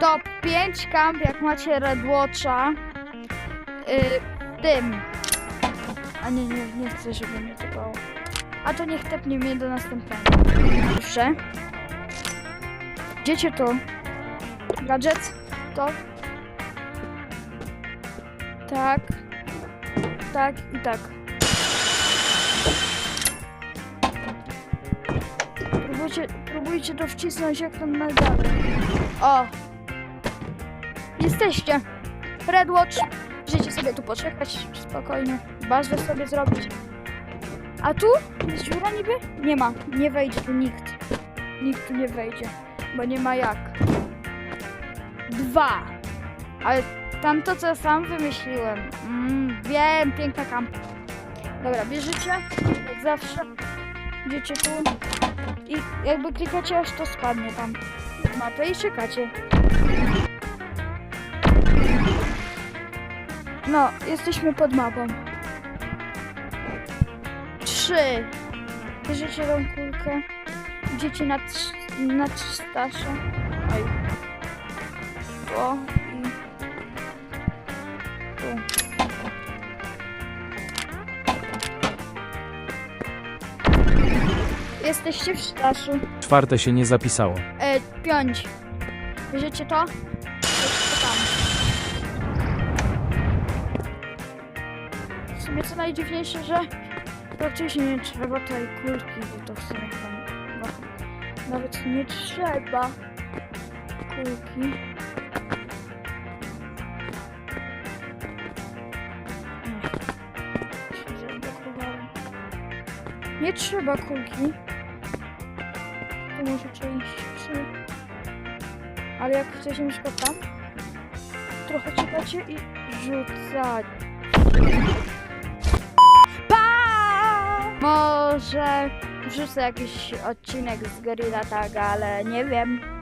top 5 kamp, jak macie Red Watcha. Yy, tym. A nie, nie, nie chcę, żeby mnie typało. A to niech tepnie mnie do następnego. Proszę. Idziecie to? Gadżet? To? Tak. Tak i tak. Próbujcie, próbujcie to wcisnąć jak tam najdalej. O! Jesteście! Red Watch. Możecie sobie tu poczekać spokojnie. Bazę sobie zrobić. A tu? Jest dziura niby? Nie ma. Nie wejdzie tu nikt. Nikt tu nie wejdzie. Bo nie ma jak. Dwa. Ale tamto co sam wymyśliłem. Mm, wiem, piękna kampa. Dobra, bierzecie. Jak zawsze. Idziecie tu. I jakby klikacie aż to spadnie tam. Mapę i czekacie. No, jesteśmy pod mapą. Trzy. Bierzecie tą kulkę. Idziecie nad, nad Staszę. Oj. To i... Tu. Jesteście w Staszu. Czwarte się nie zapisało. E, piąć. Bierzecie to? Sumie co najdziwniejsze, że praktycznie nie trzeba tej kulki, bo to w sumie tam no, nawet nie trzeba kulki. Nie trzeba kulki. Tu możecie iść w. Ale jak chcecie przykład tam, trochę czekacie i rzucać. Może wrzucę jakiś odcinek z Gorilla Tag, ale nie wiem.